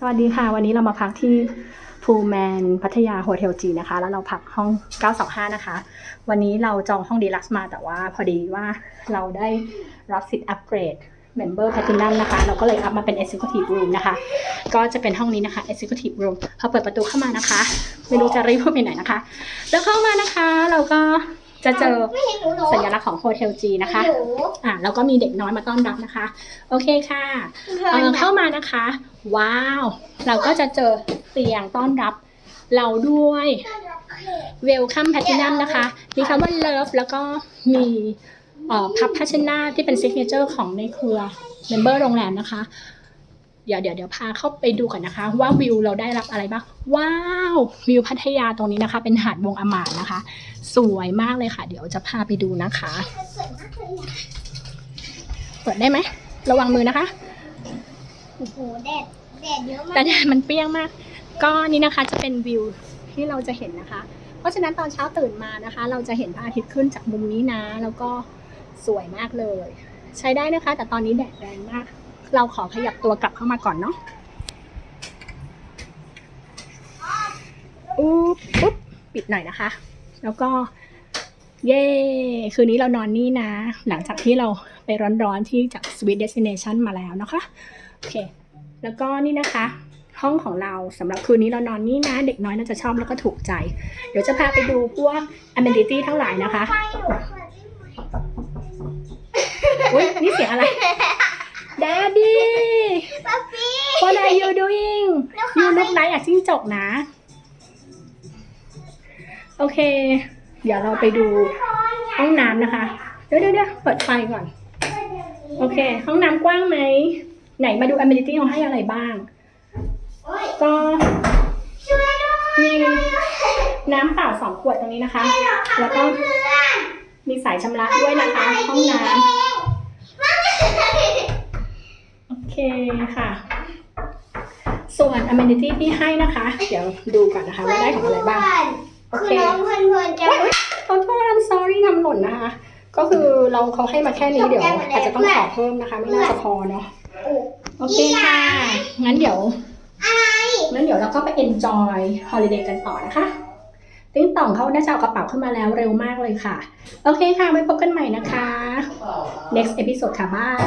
สวัสดีค่ะ วันนี้เรามาพักที่พูแมนพัทยาโฮเทลจีนะคะ แล้วเราพักห้อง 925 นะคะ วันนี้เราจองห้องดีลักซ์มาแต่ว่าพอดีว่าเราได้รับสิทธิ์อัปเกรดเมมเบอร์แพทินัมนะคะ เราก็เลยอัพมาเป็น Executive Room นะคะ ก็จะเป็นห้องนี้นะคะ Executive Room พอเปิดประตูเข้ามานะคะ ไม่รู้จะรีบพูดไปไหนนะคะ แล้วเข้ามานะคะ เราก็ จะเจอไม่เห็นหนูเหรอสัญลักษณ์ของโฮเทลจีนะคะหนูอะแล้วก็มีเด็กน้อยมาต้อนรับนะคะ โอเคค่ะเอ่อเข้ามานะคะ ว้าว เราก็จะเจอเตียงต้อนรับ เราด้วย Welcome Platinum นะคะ มีคำว่า Love แล้วก็มีเอ่อพับพัชนาที่เป็น Signature ของในเครือ Member โรงแรมนะคะ เดี๋ยวเดี๋ยวเดี๋ยวพาเข้าไปดูกันนะคะ ว่าวิวเราได้รับอะไรบ้าง ว้าววิวพัทยาตรงนี้นะคะ เป็นหาดวงอมานนะคะ สวยมากเลยค่ะ เดี๋ยวจะพาไปดูนะคะสวยมากเลยอะเปิดได้ไหมระวังมือนะคะโอ้โหแดดแดดเยอะมาแต่กแดดมันเปรี้ยงมาก ก็นี่นะคะจะเป็นวิวที่เราจะเห็นนะคะ เพราะฉะนั้นตอนเช้าตื่นมานะคะ เราจะเห็นพระอาทิตย์ขึ้นจากมุมนี้นะ แล้วก็สวยมากเลย ใช้ได้นะคะ แต่ตอนนี้แดดแรงมาก เราขอขยับตัวกลับเข้ามาก่อนเนาะอุ๊บปุ๊บปิดหน่อยนะคะ แล้วก็เย้ คืนนี้เรานอนนี่นะ หลังจากที่เราไปร้อนๆที่จาก Sweet Destination มาแล้วนะคะ โอเค แล้วก็นี่นะคะ ห้องของเราสำหรับคืนนี้เรานอนนี่นะ เด็กน้อยน่าจะชอบแล้วก็ถูกใจ เดี๋ยวจะพาไปดูพวก amenity ทั้งหลายนะคะไฟหนูเปิดได้ไหมอุ้ยนี่เสียงอะไร แล้ว you เขา look like อะจิ้งจกนะ โอเค เดี๋ยวเราไปดูห้องน้ำนะคะ เดี๋ยวเดี๋ยวเปิดไฟก่อน โอเค ห้องน้ำกว้างไหม ไหนมาดู amenity เขาให้อะไรบ้าง ก็มีน้ำเปล่าสองขวดตรงนี้นะคะ แล้วก็มีสายชำระด้วยนะคะ ห้องน้ำโอเคค่ะ ส่วน amenity ที่ให้นะคะ เดี๋ยวดูก่อนนะคะว่าได้ของอะไรบ้าง โอคือเคน้องเพื่อนๆจะขอโทษ I'm sorry ทำหล่นนะคะ ก็คือเราเขาให้มาแค่นี้เดี๋ยวอาจจะต้องขอเพิ่มนะคะ ไม่น่าจะพอเนาะ โอเคค่ะ งั้นเดี๋ยวอะไรงั้นเดี๋ยวเราก็ไป enjoy holiday กันต่อนะคะ ติ้งต่องเขาน่าจะเอากระเป๋าขึ้นมาแล้วเร็วมากเลยค่ะ โอเคค่ะ ไว้พบกันใหม่นะคะ next episode ค่ะบาย